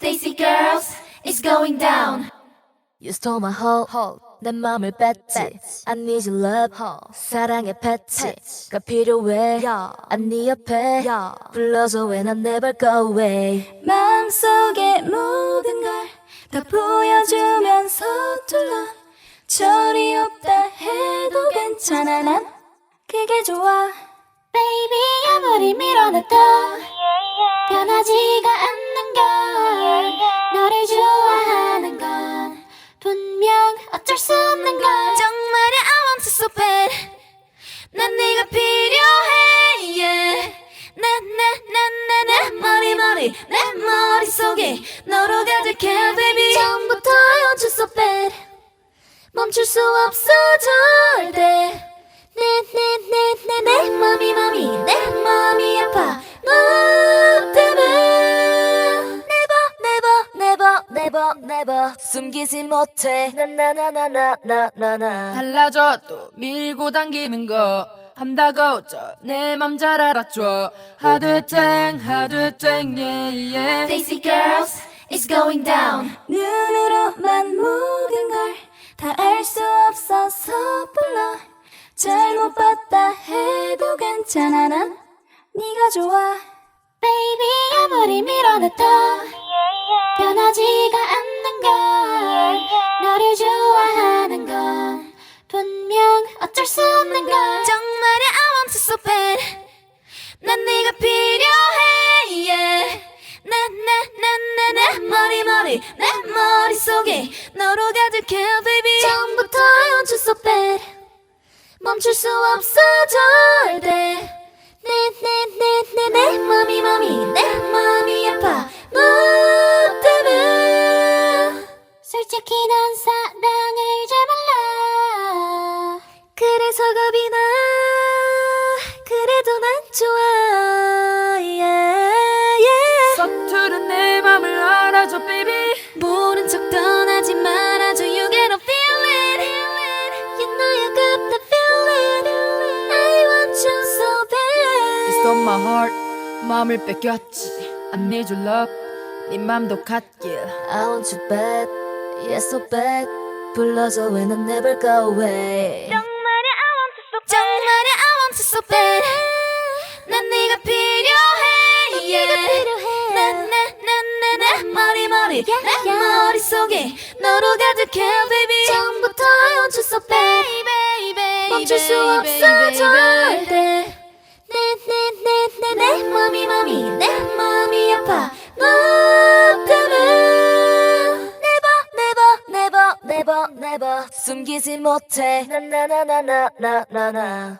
Daisy girls, it's going down. You stole my heart 내 맘을 뺐지 I need your love 사랑의 패치가 필요해 안네 옆에 불러줘 왜난 never go away 마음속의 모든 걸 다 보여주면 서툴러 절이 없다 해도 괜찮아 난 그게 좋아 Baby 아무리 밀어내도 가득해 baby. 처음부터 I want you so bad. 멈출 수 없어 절대. 내내내내내 맘이 맘이 내 맘이 아파. 너 때문에. Never never never never 숨기지 못해. 나나나나나나나 달라져도 밀고 당기는 거. 한다고 내맘 잘 알았죠 하드땡 하드땡 예예 Daisy girls, it's going down. 눈으로만 모든 걸 다 알 수 없어서 불러. 잘못 봤다 해도 괜찮아 난 네가 좋아. Baby 아무리 밀어내도 변하지가 않는 걸 내 머릿속에 너로 가득해 baby. 처음부터 you so bad. 멈출 수 없어 절대. 내내내내 내 맘이 맘이 내 맘이 아파. 너 때문에. 솔직히 난 사랑을 잘 몰라. 그래서 겁이 나. 그래도 난 좋아. Yeah, yeah. 서투른 내 맘을 알아줘 baby heart 마음을 뺏겼지 I need your love 네 맘도 같길 I want you bad yes so bad 불러줘 왜난 never go away 정말이야 I want you so bad 정말이야 I want you so bad 난 네가 필요해 yeah. 나나나나나 머리 머리 내 머릿속에 너로 가득해 baby 처음부터 I want you so bad 멈출 수 없어 절대 맘이 내 맘이 아파. 너 때문에 never never never never never. 숨기지 못해. 나나나나나나나